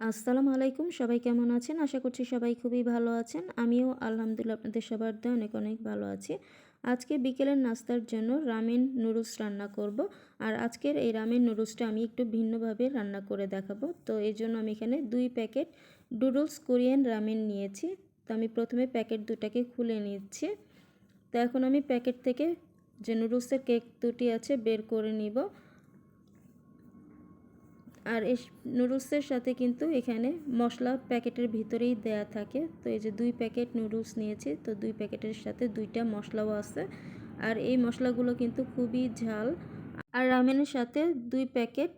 আসসালামু আলাইকুম, সবাই কেমন আছেন? আশা করছি সবাই খুবই ভালো আছেন। আমিও আলহামদুলিল্লাহ আপনাদের সবার দিয়ে অনেক অনেক ভালো আছি। আজকে বিকেলের নাস্তার জন্য রামেন নুডলস রান্না করব। আর আজকের এই রামেন নুডলসটা আমি একটু ভিন্নভাবে রান্না করে দেখাবো। তো এই জন্য আমি এখানে দুই প্যাকেট নুডলস কোরিয়ান রামেন নিয়েছি। তো আমি প্রথমে প্যাকেট দুটাকে খুলে নিচ্ছি। তো এখন আমি প্যাকেট থেকে যে নুডলসের কেক দুটি আছে বের করে নিব। আর এই নুডলসের সাথে কিন্তু এখানে মশলা প্যাকেটের ভিতরেই দেয়া থাকে। তো এই যে দুই প্যাকেট নুডলস নিয়েছি, তো দুই প্যাকেটের সাথে দুইটা মশলাও আছে। আর এই মশলাগুলো কিন্তু খুবই ঝাল। আর রামেনের সাথে দুই প্যাকেট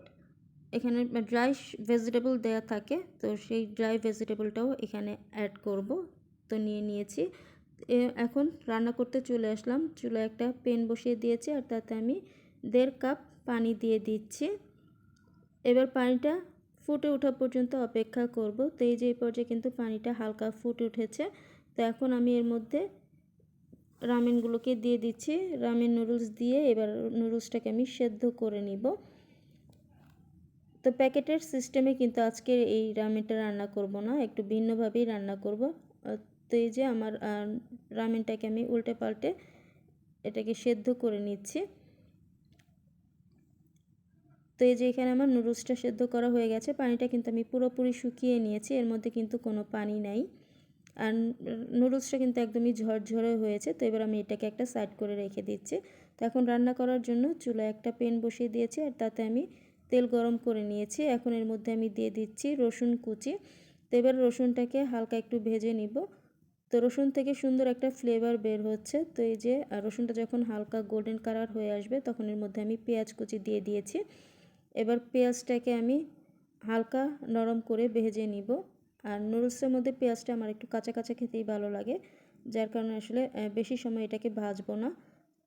এখানে ড্রাই ভেজিটেবল দেয়া থাকে, তো সেই ড্রাই ভেজিটেবলটাও এখানে অ্যাড করব। তো নিয়ে নিয়েছি। এখন রান্না করতে চলে আসলাম। চুলা একটা পেন বসিয়ে দিয়েছি আর তাতে আমি দেড় কাপ পানি দিয়ে দিচ্ছি। এবার পানিটা ফুটে ওঠা পর্যন্ত অপেক্ষা করব। তো এই যে এই পর্যায়ে কিন্তু পানিটা হালকা ফুটে উঠেছে। তো এখন আমি এর মধ্যে রামেনগুলোকে দিয়ে দিচ্ছি। রামেন নুডলস দিয়ে এবার নুডলসটাকে আমি সেদ্ধ করে নিব। তো প্যাকেটের সিস্টেমে কিন্তু আজকে এই রামেনটা রান্না করব না, একটু ভিন্নভাবেই রান্না করব। তো এই যে আমার রামেনটাকে আমি উল্টে পাল্টে এটাকে সেদ্ধ করে নিচ্ছি। তো এই যে এখানে আমার নুডলসটা সেদ্ধ করা হয়ে গেছে, পানিটা কিন্তু আমি পুরোপুরি শুকিয়ে নিয়েছি, এর মধ্যে কিন্তু কোনো পানি নাই। আর নুডলসটা কিন্তু একদমই ঝরঝরে হয়েছে, তো এবার আমি এটাকে একটা সাইড করে রেখে দিচ্ছি। তো এখন রান্না করার জন্য চুলায় একটা পেন বসিয়ে দিয়েছি, আর তাতে আমি তেল গরম করে নিয়েছি। এখন এর মধ্যে আমি দিয়ে দিচ্ছি রসুন কুচি। তো এবার রসুনটাকে হালকা একটু ভেজে নিব। তো রসুন থেকে সুন্দর একটা ফ্লেভার বের হচ্ছে। তো এই যে রসুনটা যখন হালকা গোল্ডেন কালার হয়ে আসবে, তখন এর মধ্যে আমি পেঁয়াজ কুচি দিয়ে দিয়েছি। এবার পেঁয়াজটাকে আমি হালকা নরম করে ভেজে নিব। আর নুডলসের মধ্যে পেঁয়াজটা আমার একটু কাঁচা কাঁচা খেতেই ভালো লাগে, যার কারণে আসলে বেশি সময় এটাকে ভাজবো না।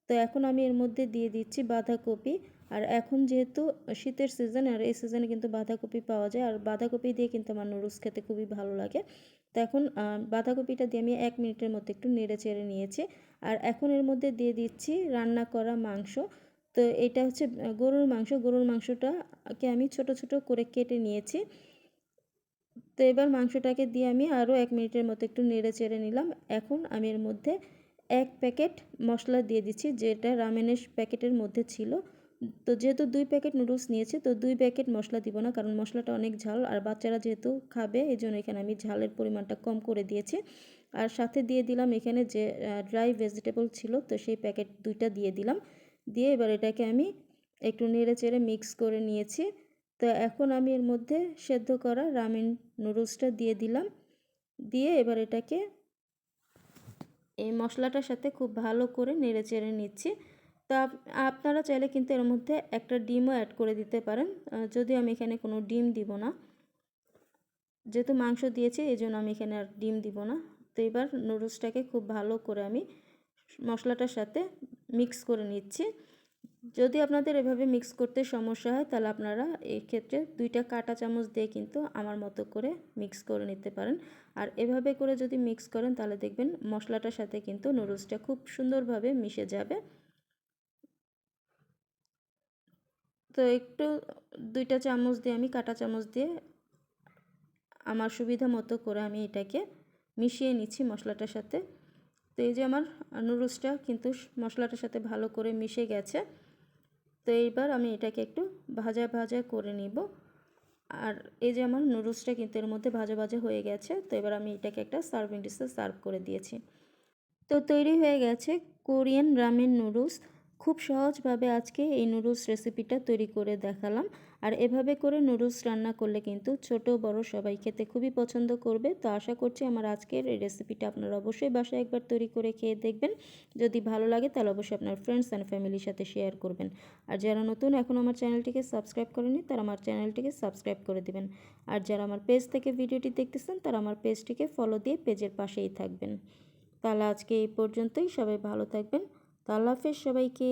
তো এখন আমি এর মধ্যে দিয়ে দিচ্ছি বাঁধাকপি। আর এখন যেহেতু শীতের সিজন আর এই সিজনে কিন্তু বাঁধাকপি পাওয়া যায়, আর বাঁধাকপি দিয়ে কিন্তু আমার নুডলস খেতে খুবই ভালো লাগে। তো এখন বাঁধাকপিটা দিয়ে আমি এক মিনিটের মতো একটু নেড়ে চেড়ে নিয়েছি। আর এখন এর মধ্যে দিয়ে দিচ্ছি রান্না করা মাংস। তো এটা হচ্ছে গরুর মাংস। গরুর মাংসটাকে আমি ছোট ছোট করে কেটে নিয়েছি। তো এবার মাংসটাকে দিয়ে আমি আরও এক মিনিটের মতো একটু নেড়ে চেড়ে নিলাম। এখন আমি এর মধ্যে এক প্যাকেট মশলা দিয়ে দিচ্ছি, যেটা রামেনের প্যাকেটের মধ্যে ছিল। তো যেহেতু দুই প্যাকেট নুডলস নিয়েছি, তো দুই প্যাকেট মশলা দিব না, কারণ মশলাটা অনেক ঝাল। আর বাচ্চারা যেহেতু খাবে এই জন্য এখানে আমি ঝালের পরিমাণটা কম করে দিয়েছি। আর সাথে দিয়ে দিলাম এখানে যে ড্রাই ভেজিটেবল ছিল, তো সেই প্যাকেট দুইটা দিয়ে দিলাম। দিয়ে এবার এটাকে আমি একটু নেড়ে চেড়ে মিক্স করে নিয়েছি। তো এখন আমি এর মধ্যে সেদ্ধ করা রামেন নুডলসটা দিয়ে দিলাম। দিয়ে এবার এটাকে এই মশলাটার সাথে খুব ভালো করে নেড়ে চেড়ে নিচ্ছি। তো আপনারা চাইলে কিন্তু এর মধ্যে একটা ডিমও অ্যাড করে দিতে পারেন। যদিও আমি এখানে কোনো ডিম দিব না। যেহেতু মাংস দিয়েছি, এই জন্য আমি এখানে আর ডিম দিব না। তো এবার নুডলসটাকে খুব ভালো করে আমি মশলাটার সাথে মিক্স করে নিচ্ছি। যদি আপনাদের এভাবে মিক্স করতে সমস্যা হয়, তাহলে আপনারা এই ক্ষেত্রে দুইটা কাটা চামচ দিয়ে কিন্তু আমার মতো করে মিক্স করে নিতে পারেন। আর এভাবে করে যদি মিক্স করেন, তাহলে দেখবেন মশলাটার সাথে কিন্তু নুডলসটা খুব সুন্দরভাবে মিশে যাবে। তো একটু দুইটা চামচ দিয়ে আমি কাটা চামচ দিয়ে আমার সুবিধা মতো করে আমি এটাকে মিশিয়ে নিচ্ছি মশলাটার সাথে। এই যে আমার নুডলসটা কিন্তু মশলাটার সাথে ভালো করে মিশে গেছে। তো এইবার আমি এটাকে একটু ভাজা ভাজা করে নিব। আর এই যে আমার নুডলসটা কিন্তু এর মধ্যে ভাজা ভাজা হয়ে গেছে, তো এবার আমি এটাকে একটা সার্ভিং ডিশে সার্ভ করে দিয়েছি। তো তৈরি হয়ে গেছে কোরিয়ান রামেন নুডলস। খুব সহজভাবে আজকে এই নুডলস রেসিপিটা তৈরি করে দেখালাম। আর এভাবে করে নুডলস রান্না করলে কিন্তু ছোট বড় সবাই খেতে খুবই পছন্দ করবে। তো আশা করছি আমার আজকের এই রেসিপিটা আপনারা অবশ্যই বাসায় একবার তৈরি করে খেয়ে দেখবেন। যদি ভালো লাগে তাহলে অবশ্যই আপনার ফ্রেন্ডস অ্যান্ড ফ্যামিলির সাথে শেয়ার করবেন। আর যারা নতুন এখন আমার চ্যানেলটিকে সাবস্ক্রাইব করেনি তারা আমার চ্যানেলটিকে সাবস্ক্রাইব করে দিবেন। আর যারা আমার পেজ থেকে ভিডিওটি দেখতেছেন তারা আমার পেজটিকে ফলো দিয়ে পেজের পাশেই থাকবেন। তাহলে আজকে এই পর্যন্তই। সবাই ভালো থাকবেন। তো আল্লাহ হাফেজ সবাইকে।